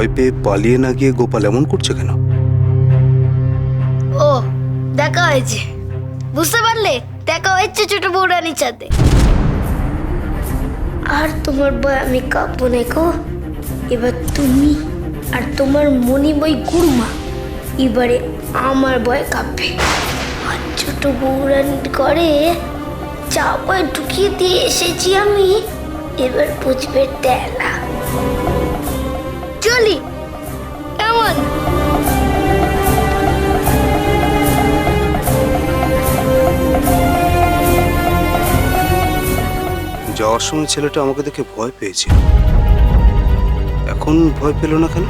ভয় পেয়ে পালিয়ে না গিয়ে গোপাল এমন করছে কেন? ও, দেখা হয়েছে। বুঝতে পারলে? দেখা হয়েছে ছোট বৌরানির সাথে। আর তোমার বই আমি কাঁপবো নেকো এবার তুমি আর তোমার মনি বই গুরমা, এবারে আমার বয় কাঁপবে। আর ছোট বৌরানির ঘরে চাপায় ঢুকিয়ে দিয়ে এসেছি আমি। এবার বুঝবে টেলা চলি কেমন যাওয়ার সময় ছেলেটা আমাকে দেখে ভয় পেয়েছিল। এখন ভয় পেল না কেন?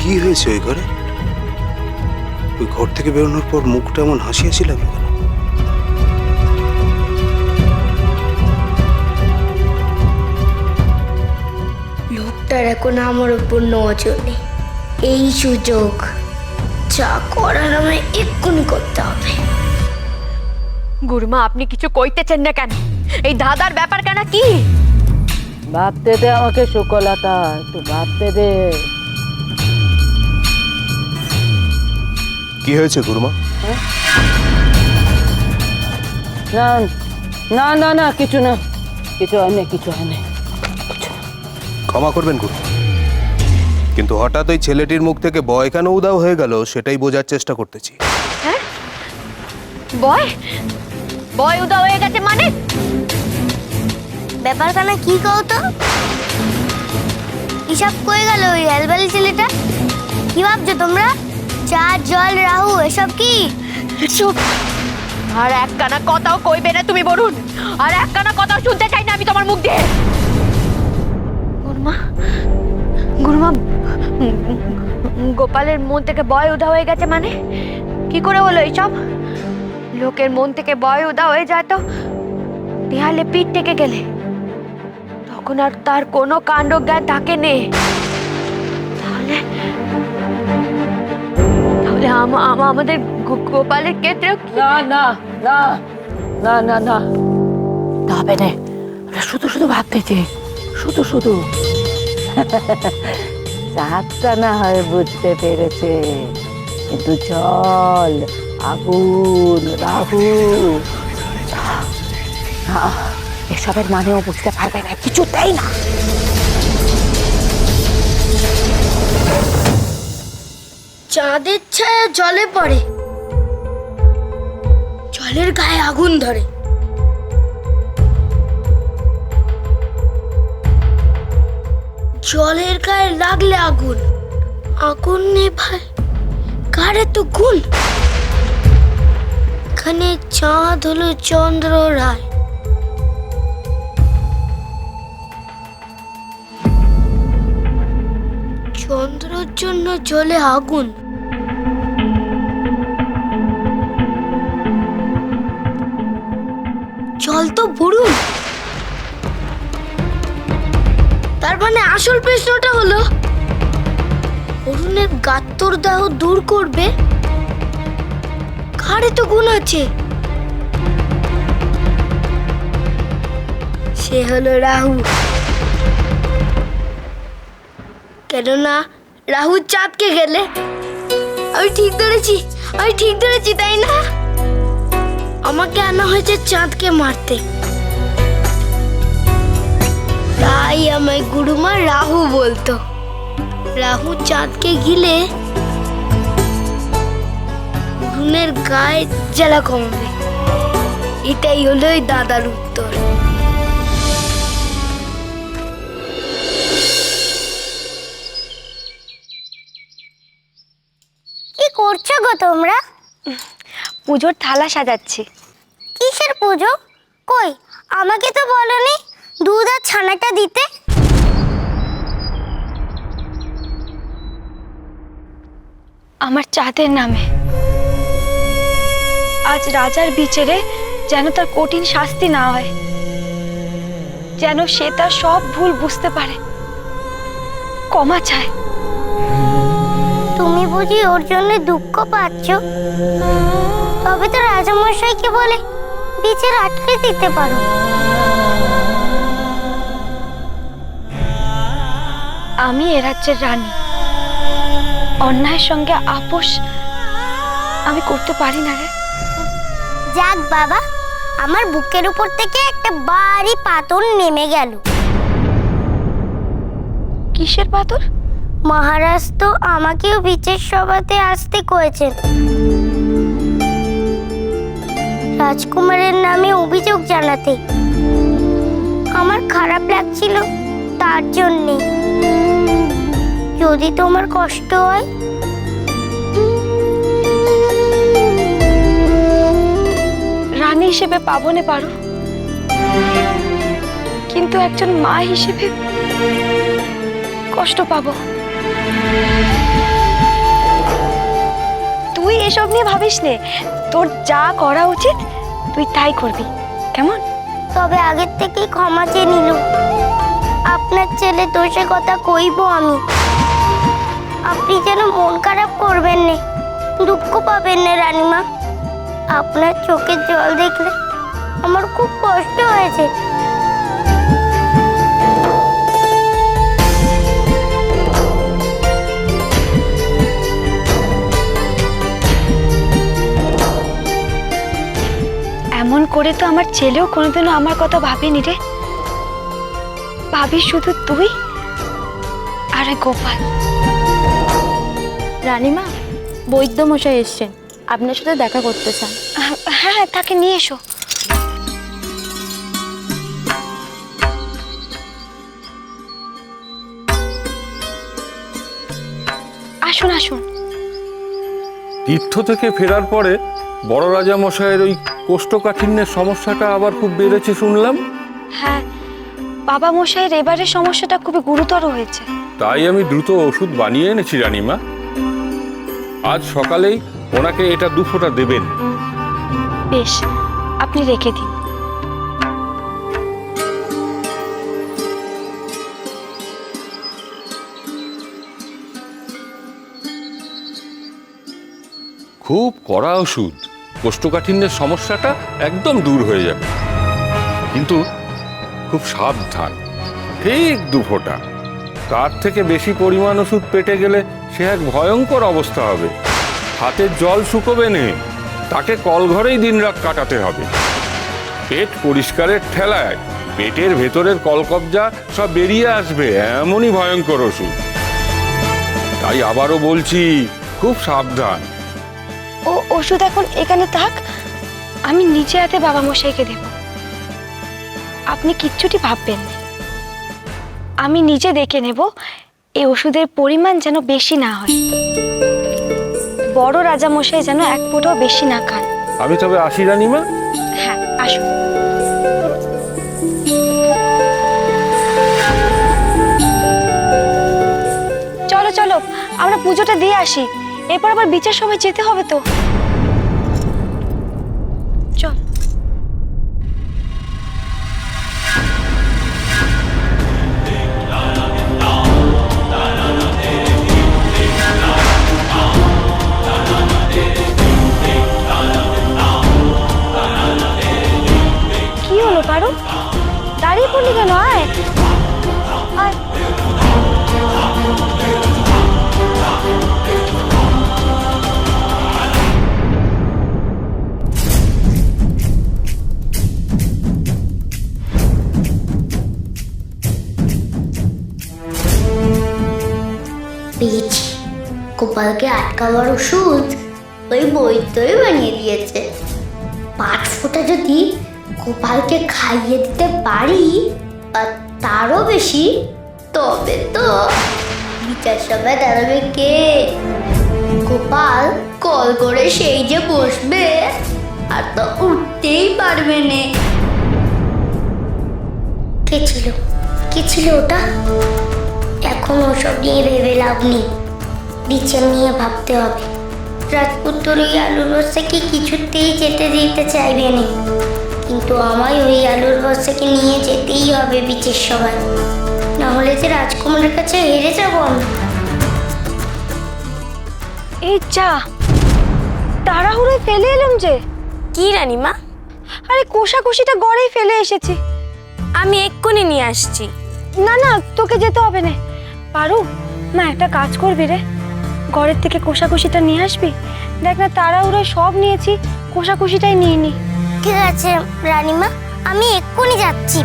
কি হয়েছে ওই ঘরে? ওই ঘর থেকে বেরোনোর পর মুখটা এমন হাসি হাসি লাগল লোকটার এখন আমার উপর নজর নেই। এই সুযোগ যা করার আমায় এক্ষুনি করতে হবে। গুরমা আপনি কিছু কইতেছেন না কেন? এই দাদার ব্যাপার কেন কি? ভাবতে দে আমাকে সুকলতা একটু ভাবতে দে। কি হয়েছে গুরুমা? না না না না কিছু না। কিছু হয় না কিছু হয় না। ক্ষমা করবেন গুরু। কিন্তু হঠাৎ ওই ছেলেটির মুখ থেকে বয় কেন উদাও হয়ে গেল সেটাই বোঝার চেষ্টা করতেছি। বয়? বয় উদা হয়ে গেছে মানে? ব্যাপারখানা কি কও তো? হিসাব করে গেল ওই হেলবেল ছেলেটা? কি ভাবছ তোমরা? চা জল রাহু এসব কি? চুপ। আর এক কানা কথাও কইবে না তুমি বলুন আর এক কানা কথাও শুনতে চাই না আমি তোমার মুখ দিয়ে। গুরমা গুরমা গোপালের মন থেকে বয় উদা হয়ে গেছে মানে? কি করে হলো এইসব? লোকের মন থেকে বয় উদা হয়ে যায় তো? দেয়ালে পিঠ থেকে গেলে। তখন আর তার কোনো কাণ্ড জ্ঞান থাকে নেই তাহলে তাহলে আম- আম- আমাদের গো- গোপালের ক্ষেত্রেও কি- না না না না না না। তবে না শুধু শুধু ভাবতেছে শুধু শুধু। চাঁদটা না হয় বুঝতে পেরেছে। কিন্তু জল আগুন, রাহু। এসবের মানেও বুঝতে পারবে না, কিছুতেই না। চাঁদের ছায়া জলে পড়ে। জলের গায়ে আগুন ধরে। জলের গায়ে লাগলে আগুন। আগুন নে ভাই। কারে তো গুণ? এখানে চাঁদ হলো চন্দ্র রায়। চন্দ্রর জন্য জলে আগুন। জল তো বরুণ তার মানে আসল প্রশ্নটা হলো, অরুণের গাত্তর দাহ দূর করবে? কারে তো গুণ আছে? সে হলো রাহু। কেননা রাহু চাঁদকে গেলে। আমি ঠিক ধরেছি, আমি ঠিক ধরেছি, তাই না? আমাকে আনা হয়েছে চাঁদকে মারতে। তাই আমায় গুরুমা রাহু বলতো। রাহু চাঁদকে গিলে অরুণের গায়ে জ্বালা কমবে। এটাই হলো ওই দাদার উত্তর। কি করছ গো তোমরা? পুজোর থালা সাজাচ্ছি। কিসের পুজো? কই আমাকে তো বলনি। দুধ আর ছানাটা দিতে? আমার চাঁদের নামে। আজ রাজার বিচারে যেন তার কঠিন শাস্তি না হয় যেন সে তার সব ভুল বুঝতে পারে। কমা চায়। তুমি বুঝি ওর জন্য দুঃখ পাচ্ছ? তবে তো রাজামশাইকে বলে বিচার আটকে দিতে পারো। আমি এ রাজ্যের রানী। অন্যায়ের সঙ্গে আপোষ আমি করতে পারি না রে। যাক বাবা আমার বুকের উপর থেকে একটা ভারী পাথর নেমে গেল। কিসের পাথর? মহারাজ তো আমাকেও বিচের সভাতে আসতে কয়েছেন। রাজকুমারের নামে অভিযোগ জানাতে। আমার খারাপ লাগছিল তার জন্যে। যদি তোমার কষ্ট হয়। রানী হিসেবে পাবনে পারো। কিন্তু একজন মা হিসেবে কষ্ট পাবো। তুই এসব নিয়ে ভাবিস নে। তোর যা করা উচিত তুই তাই করবি। কেমন? তবে আগের থেকেই ক্ষমা চেয়ে নিল আপনার ছেলে দোষে কথা কইব আমি। আপনি যেন মন খারাপ করবেন না, দুঃখ পাবেন না রানীমা। আপনার চোখের জল দেখলে আমার খুব কষ্ট হয়েছে। এমন করে তো আমার ছেলেও কোনোদিনও আমার কথা ভাবেনি রে। ভাবি শুধু তুই আর গোপাল। রানীমা বৈদ্য মশাই এসছেন। আপনার সাথে দেখা করতে চান। হ্যাঁ হ্যাঁ তাকে নিয়ে এসো। আসুন আসুন। তীর্থ থেকে ফেরার পরে বড় রাজা মশাইয়ের ওই কোষ্ঠকাঠিন্যের সমস্যাটা আবার খুব বেড়েছে শুনলাম। হ্যাঁ বাবা মশাইয়ের এবারের সমস্যাটা খুবই গুরুতর হয়েছে। তাই আমি দ্রুত ওষুধ বানিয়ে এনেছি রানীমা। আজ সকালেই ওনাকে এটা দু ফোঁটা দেবেন। বেশ আপনি রেখে দিন। খুব কড়া ওষুধ। কোষ্ঠকাঠিন্যের সমস্যাটা একদম দূর হয়ে যাবে। কিন্তু খুব সাবধান। ঠিক দু ফোঁটা। তার থেকে বেশি পরিমাণ ওষুধ পেটে গেলে সে এক ভয়ঙ্কর অবস্থা হবে। হাতের জল শুকোবে নে, তাকে কলঘরেই দিনরাত কাটাতে হবে। পেট পরিষ্কারের ঠেলায়, পেটের ভেতরের কলকবজা সব বেরিয়ে আসবে, এমনই ভয়ঙ্কর ওষুধ। তাই আবারও বলছি, খুব সাবধান। ও, ওষুধ এখন এখানে থাক, আমি নিচে হাতে বাবা মশাইকে দেব। আপনি কিচ্ছুটি ভাববেন না। আমি নিজে দেখে নেব এই ওষুধের পরিমাণ যেন বেশি না হয়। বড় রাজা মশাই যেন এক ফুটও বেশি না খান। আমি তবে আসি রানিমা। হ্যাঁ আসুন। চলো চলো আমরা পুজোটা দিয়ে আসি। এরপর আবার বিচার সময় যেতে হবে তো। পারো? দাঁড়িয়ে পড়লি কেন? পেয়েছি গোপালকে আটকাবার ওষুধ, ওই বৈদ্যই বানিয়ে দিয়েছে। পাঁচ ফোঁটা যদি গোপালকে খাইয়ে দিতে পারি? তারও বেশি? তবে তো বিচার সভায় দাঁড়াবে কে? গোপাল কল করে সেই যে বসবে, আর তো উঠতেই পারবে না। কে ছিল? কে ছিল ওটা? এখন ওসব নিয়ে ভেবে লাভ নেই। বিচার নিয়ে ভাবতে হবে। রাজপুত্র ওই আলুর বস্তাকে কিছুতেই যেতে দিতে চাইবে না। কিন্তু আমায় ওই আলুর বস্তাকে নিয়ে যেতেই হবে বিচের সবাই না হলে যে রাজকুমারের কাছে হেরে যাব আমি। এই যা তাড়াহুড়োয় ফেলে এলাম যে। কি রানীমা? আরে কোষাকুষিটা গড়েই ফেলে এসেছি। আমি এক্ষুনি নিয়ে আসছি। না না তোকে যেতে হবে না। পারু মা একটা কাজ করবি রে। ঘরের থেকে কোষাকুষিটা নিয়ে আসবি? দেখ না তাড়াহুড়ো সব নিয়েছি কোষাকুষিটাই নিয়ে নি। ঠিক আছে রানিমা। আমি এক্ষুনি যাচ্ছি।